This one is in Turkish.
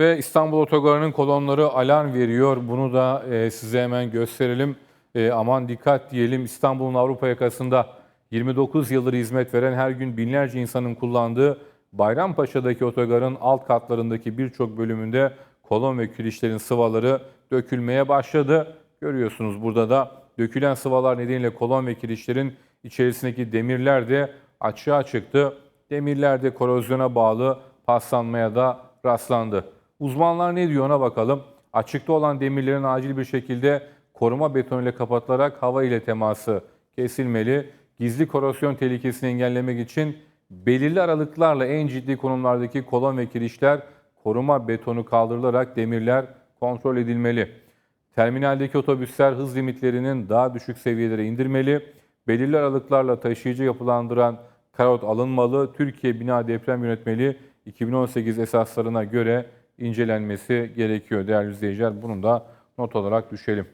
Ve İstanbul Otogarı'nın kolonları alarm veriyor. Bunu da e, size hemen gösterelim. E, aman dikkat diyelim İstanbul'un Avrupa yakasında 29 yıldır hizmet veren her gün binlerce insanın kullandığı Bayrampaşa'daki otogarın alt katlarındaki birçok bölümünde kolon ve kirişlerin sıvaları dökülmeye başladı. Görüyorsunuz burada da dökülen sıvalar nedeniyle kolon ve kirişlerin içerisindeki demirler de açığa çıktı. Demirler de korozyona bağlı paslanmaya da rastlandı. Uzmanlar ne diyor ona bakalım. Açıkta olan demirlerin acil bir şekilde koruma betonu ile kapatılarak hava ile teması kesilmeli. Gizli korozyon tehlikesini engellemek için belirli aralıklarla en ciddi konumlardaki kolon ve kirişler koruma betonu kaldırılarak demirler kontrol edilmeli. Terminaldeki otobüsler hız limitlerinin daha düşük seviyelere indirmeli. Belirli aralıklarla taşıyıcı yapılandıran karot alınmalı. Türkiye Bina Deprem Yönetmeliği 2018 esaslarına göre incelenmesi gerekiyor değerli izleyiciler. Bunu da not olarak düşelim.